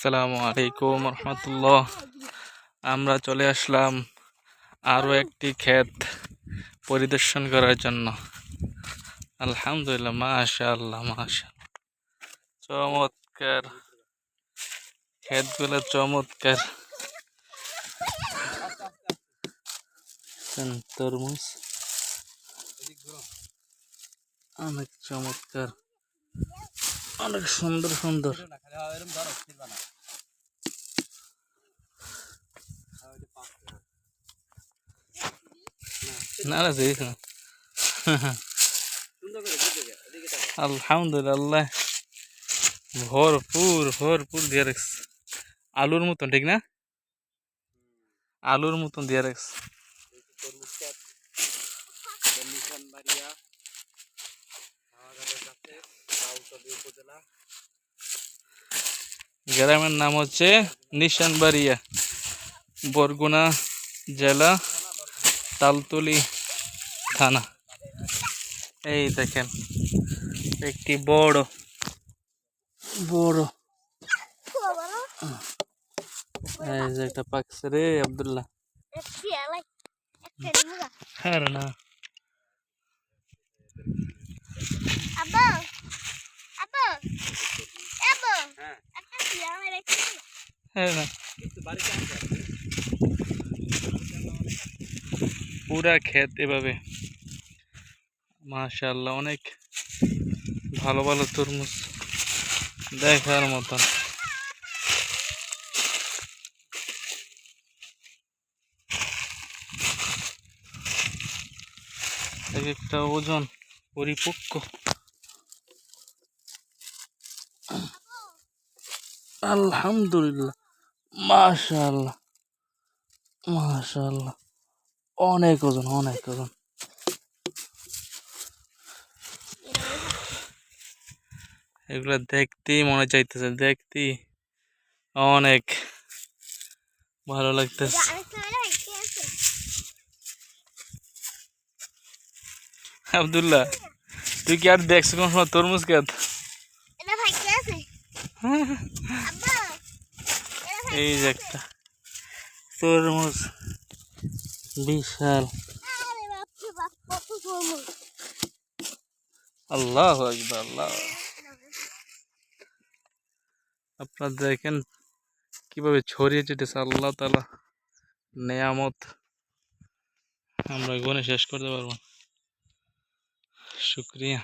আসসালামু আলাইকুম রহমতুল্লাহ। আমরা চলে আসলাম আরও একটি ক্ষেত পরিদর্শন করার জন্য। আলহামদুলিল্লাহ মাশা আল্লাহ চমৎকার। ক্ষেতগুলো চমৎকার। তরমুজ। অনেক চমৎকার। অনেক সুন্দর সুন্দর। না না দিস না। আলহামদুলিল্লাহ। ভরপুর ভরপুর দিয়ে রাখছে আলুর মতন, ঠিক না? আলুর মতন দিয়ে রাখছে গ্রামের নাম হচ্ছে নিশানবাড়িয়া বরগুনা জেলা তালতলি থানা। এই দেখেন একটি বড় বড়। এই যে একটা পাকছে রে আব্দুল্লাহ। হ্যাঁ না। পুরা ক্ষেত এভাবে। মাশাল্লাহ অনেক ভালো ভালো তরমুজ দেখার মতন। এক একটা ওজন পরিপক্ক। আলহামদুলিল্লাহ। মাশাল্লাহ মাশাল্লাহ অনেক ওজন অনেক ওজন। এগুলো দেখতেই মনে চাইতেছে, দেখতেই অনেক ভালো লাগতেছে। আবদুল্লাহ, তুই কি আর দেখছ কোন সময় তরমুজ খেত এই যে একটা তরমুজ। বিশাল। আল্লাহ আল্লাহ আপনারা দেখেন কীভাবে ছড়িয়ে যেতেছে আল্লাহ তালা নেয়ামত। আমরা গুনে শেষ করতে পারব শুক্রিয়া।